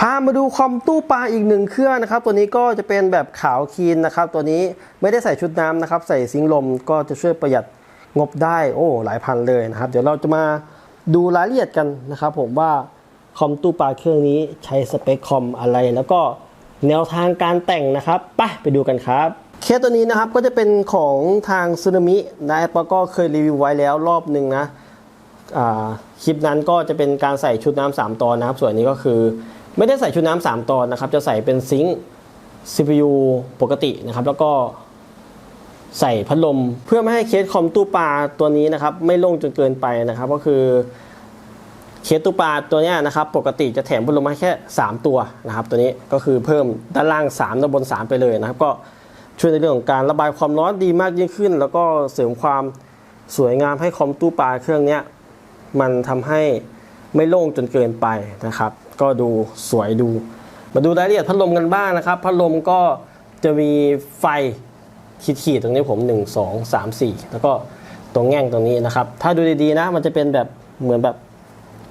พามาดูคอมตู้ปลาอีกหนึ่งเครื่องนะครับ ตัวนี้ก็จะเป็นแบบขาวคีนนะครับ ตัวนี้ไม่ได้ใส่ชุดน้ำนะครับ ใส่ซิงลมก็จะช่วยประหยัดงบได้โอ้หลายพันเลยนะครับ เดี๋ยวเราจะมาดูรายละเอียดกันนะครับ ผมว่าคอมตู้ปลาเครื่องนี้ใช้สเปคคอมอะไร แล้วก็แนวทางการแต่งนะครับไปไปดูกันครับ เคสตัวนี้นะครับก็จะเป็นของทางซึนามินะปก็เคยรีวิวไว้แล้วรอบหนึ่งนะคลิปนั้นก็จะเป็นการใส่ชุดน้ำสามตอนนะครับ ส่วนนี้ก็คือ ไม่ได้ใส่ชุดน้ำสามตอนนะครับ จะใส่เป็นซิงค์ CPU ปกตินะครับ แล้วก็ใส่พัดลม เพื่อไม่ให้เคสคอมตู้ปลาตัวนี้นะครับ ไม่โล่งจนเกินไปนะครับ ก็คือเคสตู้ปลาตัวนี้นะครับ ปกติจะแถมพัดลมมาแค่ 3 ตัวนะครับ ตัวนี้ก็คือเพิ่มด้านล่าง3ด้านบน 3 ไปเลยนะครับ ก็ช่วยในเรื่องของการระบายความร้อนดีมากยิ่งขึ้น แล้วก็เสริมความสวยงามให้คอมตู้ปลาเครื่องนี้มันทำให้ไม่โล่งจนเกินไปนะครับ ก็ดูสวยดู มาดูรายละเอียดพัดลมกันบ้างนะครับ พัดลมก็จะมีไฟขีดๆตรงนี้ผม 1 2 3 4 แล้วก็ตรงแง่งตรงนี้นะครับ ถ้าดูดีๆนะมันจะเป็นแบบเหมือนแบบ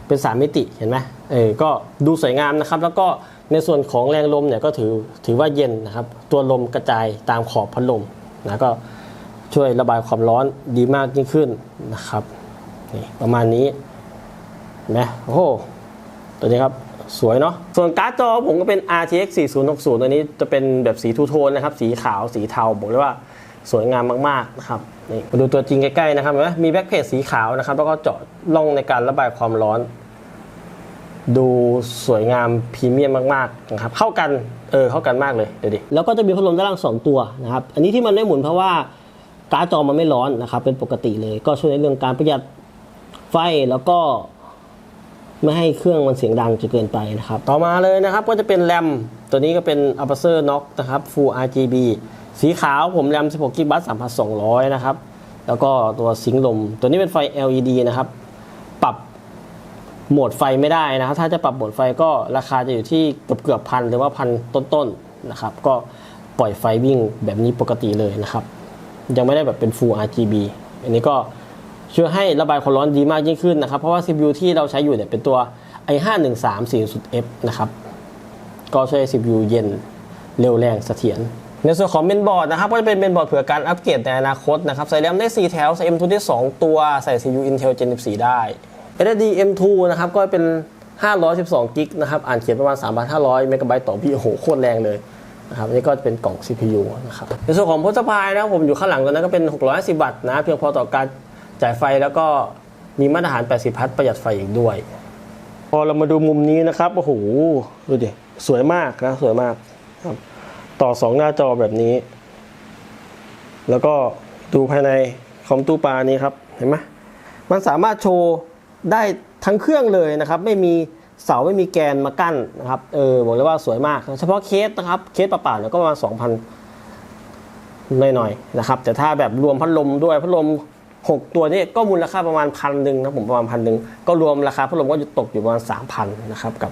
เป็นสามมิติเห็นไหมเออก็ดูสวยงามนะครับ แล้วก็ในส่วนของแรงลมเนี่ยก็ถือถือว่าเย็นนะครับ ตัวลมกระจายตามขอบพัดลมนะก็ช่วยระบายความร้อนดีมากยิ่งขึ้นนะครับนี่ประมาณนี้เห็นไหมโอ้ ตัวนี้ครับสวยเนาะส่วนการ์ดจอผมก็เป็น RTX 4060 ตัวนี้จะเป็นแบบสีทูโทนนะครับ สีขาวสีเทาบอกเลยว่าสวยงามมากๆนะครับนี่มาดูตัวจริงใกล้ๆนะครับเห็นไหมมีแบ็คเพจสีขาวนะครับ แล้วก็เจาะร่องในการระบายความร้อน ดูสวยงามพรีเมียมมากๆนะครับเข้ากันเออเข้ากันมากเลยเดี๋ยวดิแล้วก็จะมีพัดลมด้านล่างสองตัวนะครับ อันนี้ที่มันไม่หมุนเพราะว่าการ์ดจอมันไม่ร้อนนะครับเป็นปกติเลย ก็ช่วยในเรื่องการประหยัดไฟแล้วก็ ไม่ให้เครื่องมันเสียงดังจนเกินไปนะครับ ต่อมาเลยนะครับก็จะเป็นแรมตัวนี้ก็เป็น a p e r t u r e Knox นะครับ Full RGB สีขาวผมแรม 16 GB 3200 นะครับ แล้วก็ตัวสิงลม ตัวนี้เป็นไฟ LED นะครับ ปรับโหมดไฟไม่ได้นะครับ ถ้าจะปรับโหมดไฟก็ราคาจะอยู่ที่เกือบเกือบพันหรือว่าพันต้นๆนะครับ ก็ปล่อยไฟวิ่งแบบนี้ปกติเลยนะครับ ยังไม่ได้แบบเป็น Full RGB อันนี้ก็ ช่วยให้ระบายความร้อนดีมากยิ่งขึ้นนะครับ เพราะว่า CPU ที่เราใช้อยู่เนี่ยเป็นตัว i5 134 F นะครับ ก็ช่วย CPU เย็นเร็วแรงเสถียรในส่วนของเมนบอร์ดนะครับก็จะเป็นเมนบอร์ดเผื่อการอัปเกรดในอนาคตนะครับ ใส่แรมได้ 4 แถว ใส่ M2 ได้ 2 ตัวใส่ CPU Intel Gen 14 ได้ SSD M2 นะครับก็เป็น 512 กิกนะครับ อ่านเขียนประมาณ 3,500 เมกะไบต์ต่อวิโอ้โหโคตรแรงเลยนะครับนี่ก็จะเป็นกล่อง CPU นะครับในส่วนของพสต์พายนะครับผมอยู่ข้างหลังตัวนั้นก็เป็น 650 วัตต์นะเพียงพอต่อการ จ่ายไฟแล้วก็มีมาตรฐาน 80 พัทประหยัดไฟอีกด้วย พอเรามาดูมุมนี้นะครับโอ้โหดูดิสวยมากนะสวยมากครับ ต่อสองหน้าจอแบบนี้ แล้วก็ดูภายในคอมตู้ปลานี้ครับเห็นไหมมันสามารถโชว์ได้ทั้งเครื่องเลยนะครับ ไม่มีเสาไม่มีแกนมากั้นนะครับเออบอกเลยว่าสวยมาก เฉพาะเคสนะครับเคสเปล่าๆเนี่ยก็ประมาณ2,000หน่อยๆนะครับ แต่ถ้าแบบรวมพัดลมด้วยพัดลม 6 ตัวนี้ก็มูลค่าประมาณพันหนึ่งนะผมประมาณพันหนึ่งก็รวมราคาพัดลมก็จะตกอยู่ประมาณ3,000นะครับกับ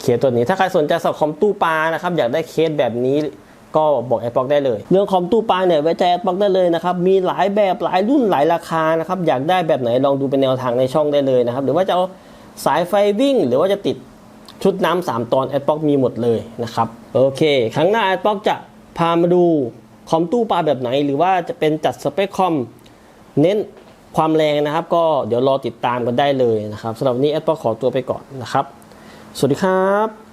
เคสตัวนี้ถ้าใครสนใจสับคอมตู้ปลานะครับอยากได้เคสแบบนี้ก็บอกแอดบ็อกได้เลย เรื่องคอมตู้ปลาเนี่ยไว้ใจแอดบ็อกได้เลยนะครับมีหลายแบบหลายรุ่นหลายราคานะครับอยากได้แบบไหนลองดูเป็นแนวทางในช่องได้เลยนะครับหรือว่าจะเอาสายไฟวิ่ง หรือว่าจะติดชุดน้ำสามตอนแอดบ็อกมีหมดเลยนะครับโอเค ครั้งหน้าแอดบ็อกจะพามาดูคอมตู้ปลาแบบไหน หรือว่าจะเป็นจัดสเปคคอม เน้นความแรงนะครับ ก็เดี๋ยวรอติดตามกันได้เลยนะครับสำหรับวันนี้แอดก็ขอตัวไปก่อนนะครับ สวัสดีครับ